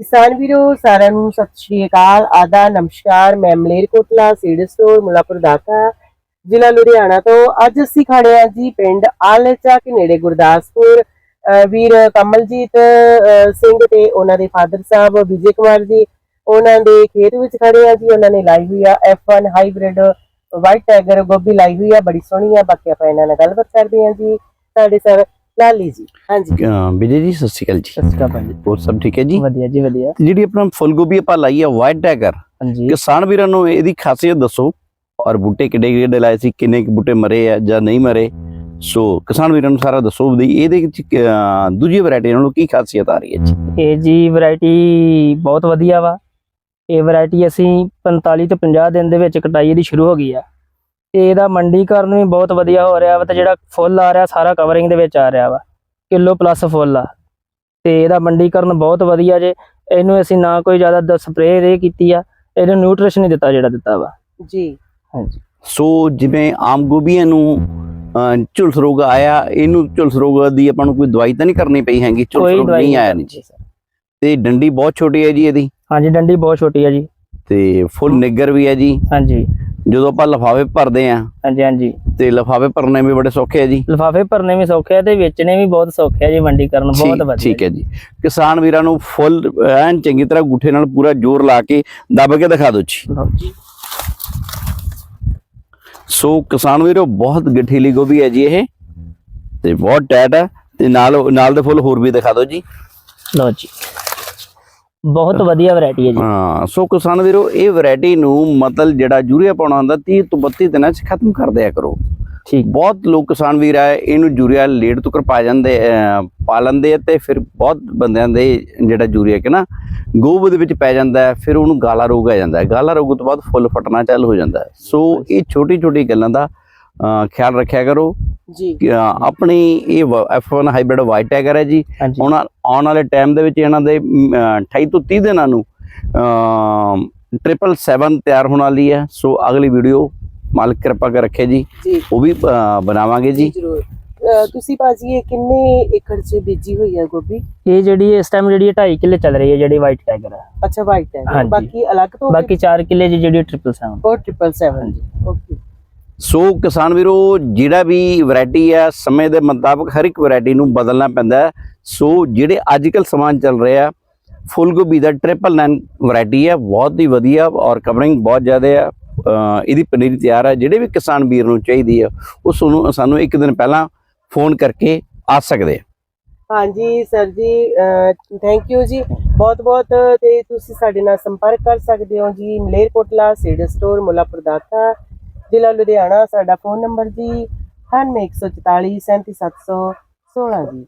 ਕਿਸਾਨ ਵੀਰੋ, ਸਾਰਿਆਂ ਨੂੰ ਸਤਿ ਸ਼੍ਰੀ ਅਕਾਲ। ਆਦਾ, ਨਮਸਕਾਰ। ਮੈਂ ਮਲੇਰਕੋਟਲਾ ਸੀਡ ਸਟੋਰ, ਮੁਲਾਪੁਰ ਦਾਤਾ ਜ਼ਿਲ੍ਹਾ ਲੁਧਿਆਣਾ ਤੋਂ। ਅੱਜ ਅਸੀਂ ਖੜੇ ਆ ਜੀ ਪਿੰਡ ਆਲੇਚਾ ਕੇ ਨੇੜੇ ਗੁਰਦਾਸਪੁਰ ਵੀਰ ਕਮਲਜੀਤ ਸਿੰਘ ਤੇ ਉਹਨਾਂ ਦੇ ਫਾਦਰ ਸਾਹਿਬ, ਵਿਜੇ ਕੁਮਾਰ ਜੀ। ਉਹਨਾਂ ਦੇ ਖੇਤ ਵਿੱਚ ਖੜੇ ਆ ਜੀ। ਉਹਨਾਂ ਨੇ ਲਾਈ ਹੋਈ ਆ F1 ਹਾਈਬ੍ਰਿਡ ਵਾਈਟ ਟਾਈਗਰ। ਗੋਭੀ ਲਾਈ ਹੋਈ ਆ, ਬੜੀ ਸੋਹਣੀ ਆ। ਬਾਕੀ ਆਪਾਂ ਇਹਨਾਂ ਨਾਲ ਗੱਲਬਾਤ ਕਰਦੇ ਆ ਜੀ। ਸਾਡੇ ਸਰ ਲਾਲੀ ਜੀ ਹਾਂਜੀ। ਅਹ ਵਿਜੇ ਜੀ ਸਤਿ ਸ਼੍ਰੀ ਅਕਾਲ ਜੀ। ਸਤਿ ਸ਼੍ਰੀ ਅਕਾਲ ਭਾਜੀ। ਹੋਰ ਸਭ ਠੀਕ ਹੈ ਜੀ? ਵਧੀਆ ਜੀ ਵਧੀਆ। ਤੇ ਜਿਹੜੀ ਆਪਣਾ ਫੁੱਲ ਗੋਭੀ ਆਪਾਂ ਲਾਈ ਹੈ ਵਾਈਟ ਟੈਗਰ ਹਾਂਜੀ। ਕਿਸਾਨ ਵੀਰਾਂ ਨੂੰ ਇਹਦੀ ਖਾਸੀਅਤ ਦੱਸੋ ਔਰ ਬੂਟੇ ਕਿੱਡੇ ਕਿੱਡੇ ਲਾਏ ਸੀ ਕਿੰਨੇ ਕੁ ਬੂਟੇ ਮਰੇ ਆ ਜਾਂ ਨਹੀਂ ਮਰੇ। ਸੋ ਕਿਸਾਨ ਵੀਰਾਂ ਨੂੰ ਸਾਰਾ ਦੱਸੋ ਵੀ ਇਹਦੇ ਵਿੱਚ ਅਹ, ਦੂਜੀ ਵੈਰਾਈਟੀ ਨਾਲੋਂ ਕੀ ਖਾਸੀਅਤ ਆ ਰਹੀ ਹੈ ਜੀ? ਇਹ ਜੀ ਵੈਰਾਈਟੀ ਬਹੁਤ ਵਧੀਆ ਵਾ। ਇਹ ਵੈਰਾਈਟੀ ਅਸੀਂ 45 ਤੋਂ 50 ਦਿਨ ਦੇ ਵਿੱਚ ਕਟਾਈ ਇਹਦੀ ਸ਼ੁਰੂ ਹੋ ਗਈ ਆ। ਤੇ ਇਹਦਾ ਮੰਡੀਕਰਨ ਵੀ ਬਹੁਤ ਵਧੀਆ ਹੋ ਰਿਹਾ ਵਾ ਤੇ ਜਿਹੜਾ ਫੁੱਲ ਆ ਰਿਹਾ ਸਾਰਾ ਕਵਰਿੰਗ ਦੇ ਵਿੱਚ ਆ ਰਿਹਾ ਵਾ ਕਿਲੋ ਪਲੱਸ ਫੁੱਲ ਆ। ਤੇ ਇਹਦਾ ਮੰਡੀਕਰਨ ਬਹੁਤ ਵਧੀਆ ਜੇ ਇਹਨੂੰ ਅਸੀਂ ਨਾ ਕੋਈ ਜ਼ਿਆਦਾ ਸਪਰੇਅ ਰੇ ਕੀਤੀ ਆ ਇਹਨੂੰ ਨਿਊਟ੍ਰੀਸ਼ਨ ਹੀ ਦਿੱਤਾ ਜਿਹੜਾ ਦਿੱਤਾ ਵਾ। ਜੀ। ਹਾਂਜੀ। ਸੋ ਜਿਵੇਂ ਆਮ ਗੋਭੀਆਂ ਨੂੰ ਝੁਲਸ ਰੋਗ ਆਇਆ ਇਹਨੂੰ ਝੁਲਸ ਰੋਗ ਦੀ ਆਪਾਂ ਨੂੰ ਕੋਈ ਦਵਾਈ ਤਾਂ ਨਹੀਂ ਕਰਨੀ ਪਈ ਹੈਗੀ ਝੁਲਸ ਰੋਗ ਨਹੀਂ ਆਇਆ ਨਹੀਂ ਜੀ। ਤੇ ਡੰਡੀ ਬਹੁਤ ਛੋਟੀ ਹੈ ਜੀ ਇਹਦੀ? ਹਾਂਜੀ ਡੰਡੀ ਬਹੁਤ ਛੋਟੀ ਆ ਜੀ। ਤੇ ਫੁੱਲ ਨਿੱਗਰ ਵੀ ਹੈ ਜੀ। ਹਾਂਜੀ। ਜਦੋਂ ਆਪਾਂ ਲਫਾਵੇ ਭਰਦੇ ਆ ਹਾਂਜੀ ਹਾਂਜੀ। ਤੇ ਲਫਾਵੇ ਭਰਨੇ ਵੀ ਬੜੇ ਸੌਖੇ ਆ ਜੀ। ਲਿਫਾਫੇ ਭਰਨੇ ਵੀ ਸੌਖੇ ਆ ਤੇ ਵੇਚਣੇ ਵੀ ਬਹੁਤ ਸੌਖੇ ਆ ਜੀ ਮੰਡੀ ਕਰਨ ਬਹੁਤ ਠੀਕ- ਵਧੀਆ ਠੀਕ ਹੈ ਜੀ। ਕਿਸਾਨ ਵੀਰਾਂ ਨੂੰ ਫੁੱਲ ਐਨ ਚੰਗੀ ਤਰ੍ਹਾਂ ਗੁੱਠੇ ਨਾਲ ਪੂਰਾ ਜ਼ੋਰ ਲਾ ਕੇ ਦੱਬ ਕੇ ਦਿਖਾ ਦਿਓ ਜੀ। ਲਓ ਜੀ। ਸੋ ਕਿਸਾਨ ਵੀਰੋ ਬਹੁਤ ਗਠੀਲੀ ਗੋਭੀ ਹੈ ਜੀ ਇਹ ਤੇ ਬਹੁਤ ਟੈਟ ਹੈ ਤੇ ਨਾਲ ਨਾਲ ਦੇ ਫੁੱਲ ਹੋਰ ਵੀ ਦਿਖਾ ਦਿਓ ਜੀ। ਲਓ ਜੀ। ਬਹੁਤ ਵਧੀਆ ਵੈਰਾਈਟੀ ਹੈ ਜੀ। ਹਾਂ ਸੋ ਕਿਸਾਨ ਵੀਰੋ ਇਹ ਵੈਰਾਈਟੀ ਨੂੰ ਮਤਲਬ ਜਿਹੜਾ ਯੂਰੀਆ ਪਾਉਣਾ ਹੁੰਦਾ 30 ਤੋਂ 32 ਦਿਨਾਂ 'ਚ ਖਤਮ ਕਰ ਦਿਆ ਕਰੋ। ਠੀਕ। ਬਹੁਤ ਲੋਕ ਕਿਸਾਨ ਵੀਰ ਆ ਇਹਨੂੰ ਯੂਰੀਆ ਲੇਟ ਤੋਂ ਪਾ ਜਾਂਦੇ ਪਾ ਲੈਂਦੇ ਤੇ ਫਿਰ ਬਹੁਤ ਬੰਦਿਆਂ ਦੇ ਜਿਹੜਾ ਯੂਰੀਆ ਕਿ ਨਾ ਗੋਬ ਦੇ ਵਿੱਚ ਪੈ ਜਾਂਦਾ ਹੈ ਫਿਰ ਉਹਨੂੰ ਗਾਲਾ ਰੋਗ ਆ ਜਾਂਦਾ ਹੈ। ਗਾਲਾ ਰੋਗ ਤੋਂ ਬਾਅਦ ਫੁੱਲ ਫਟਣਾ ਚਾਲੂ ਹੋ ਜਾਂਦਾ ਸੋ ਇਹ ਛੋਟੀ ਛੋਟੀ ਗੱਲਾਂ ਦਾ ਖਿਆਲ ਰੱਖਿਆ ਕਰੋ। ਜੀ। ਆਪਣੀ ਇਹ F1 ਹਾਈਬ੍ਰਿਡ ਵਾਈਟ ਟਾਈਗਰ ਹੈ ਜੀ। ਹੁਣ ਆਉਣ ਵਾਲੇ ਟਾਈਮ ਦੇ ਵਿੱਚ ਇਹਨਾਂ ਦੇ ਅਮ, ਅਹ, 28 ਤੋਂ 30 ਦਿਨਾਂ ਨੂੰ ਟ੍ਰਿਪਲ 7 ਤਿਆਰ ਹੋਣ ਵਾਲੀ ਹੈ। ਸੋ ਅਗਲੀ ਵੀਡੀਓ ਮਾਲਕ ਕਿਰਪਾ ਕਰ ਰੱਖੇ ਜੀ। ਜੀ। ਉਹ ਵੀ ਬਣਾਵਾਂਗੇ ਜੀ। ਜੀ ਤੁਸੀਂ ਭਾਜੀ ਇਹ ਕਿੰਨੇ ਏਕੜ 'ਚ ਬੀਜੀ ਹੋਈ ਹੈ ਗੋਭੀ? ਇਹ ਜਿਹੜੀ ਇਸ ਟਾਈਮ ਜਿਹੜੀ 2.5 ਕਿੱਲੇ ਚੱਲ ਰਹੀ ਹੈ ਜਿਹੜੀ ਵਾਈਟ ਟਾਈਗਰ ਹੈ। ਅੱਛਾ ਵਾਈਟ ਹੈ। ਹਾਂਜੀ। ਬਾਕੀ ਅਲੱਗ ਤੋਂ ਬਾਕੀ 4 ਕਿੱਲੇ ਜਿਹੜੀ 777 ਉਹ 777 ਓਕੇ। ਸੋ ਕਿਸਾਨ ਵੀਰੋ, ਜਿਹੜਾ ਵੀ ਵੈਰਾਈਟੀ ਹੈ ਸਮੇਂ ਦੇ ਮੁਤਾਬਕ ਹਰ ਇੱਕ ਵੈਰਾਈਟੀ ਨੂੰ ਬਦਲਣਾ ਪੈਂਦਾ ਸੋ ਜਿਹੜੇ ਅੱਜਕੱਲ ਸਮਾਨ ਚੱਲ ਰਿਹਾ ਫੁੱਲ ਗੋਭੀ ਦਾ 999 ਵੈਰਾਈਟੀ ਹੈ ਬਹੁਤ ਹੀ ਵਧੀਆ ਔਰ ਕਵਰਿੰਗ ਬਹੁਤ ਜ਼ਿਆਦਾ ਹੈ ਇਹਦੀ ਪਨੀਰੀ ਤਿਆਰ ਹੈ ਜਿਹੜੇ ਵੀ ਕਿਸਾਨ ਵੀਰ ਨੂੰ ਚਾਹੀਦੀ ਹੈ ਉਹ ਸਾਨੂੰ ਸਾਨੂੰ ਇੱਕ ਦਿਨ ਪਹਿਲਾਂ ਫੋਨ ਕਰਕੇ ਆ ਸਕਦੇ ਹਾਂਜੀ ਸਰ ਜੀ ਥੈਂਕ ਯੂ ਜੀ। ਬਹੁਤ ਬਹੁਤ ਤੇ ਤੁਸੀਂ ਸਾਡੇ ਨਾਲ ਸੰਪਰਕ ਕਰ ਸਕਦੇ ਹੋ ਜੀ। ਮਲੇਰਕੋਟਲਾ ਸੀਡ ਸਟੋਰ ਮੁੱਲਾਪੁਰ ਦਾਤਾ। ਜ਼ਿਲ੍ਹਾ ਲੁਧਿਆਣਾ ਸਾਡਾ ਫੋਨ ਨੰਬਰ ਜੀ 9144 37716 ਜੀ।